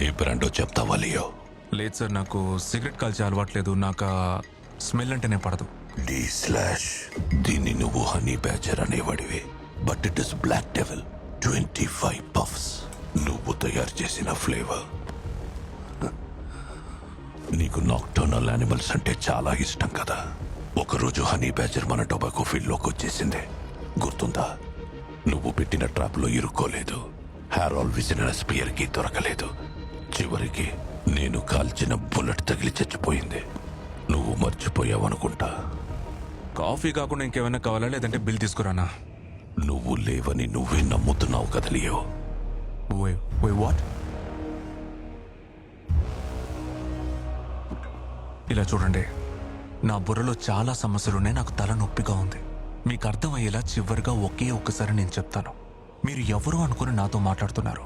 ఇదే బ్రాండో చెప్తావా లియో? లేదు సార్ నాకు సిగరెట్ కాల్చే అలవాట్లేదు. నాకు స్మెల్ అంటేనే పడదు. D slash. దీన్ని నువ్వు హనీ బ్యాచర్ అనేవాడివి. But it is black devil. Twenty five puffs. నువ్వు తయారు చేసిన ఫ్లేవర్. నీకు నాక్టర్నల్ యానిమల్స్ అంటే చాలా ఇష్టం కదా. ఒకరోజు హనీ బ్యాచర్ మన టొబాకో ఫీల్డ్లోకి వచ్చేసింది. గుర్తుందా? నువ్వు పెట్టిన ట్రాప్లో ఇరుక్కోలేదు. హ్యారాల్ విసిన స్పియర్కి దొరకలేదు. చివరికి నేను కాల్చిన బుల్లెట్ తగిలి చచ్చిపోయింది. నువ్వు మర్చిపోయావనుకుంటా. కాఫీ కాకుండా ఇంకేమైనా కావాలా? లేదంటే బిల్ తీసుకురానా? నువ్వు లేవని నువ్వే నమ్ముతున్నావు కదా లియో. వై వై వాట్ ఇలా చూడండి. నా బుర్రలో చాలా సమస్యలున్నాయి. నాకు తల నొప్పిగా ఉంది. మీకు అర్థమయ్యేలా చివరిగా ఒకే ఒక్కసారి నేను చెప్తాను. మీరు ఎవరు అనుకుని నాతో మాట్లాడుతున్నారు?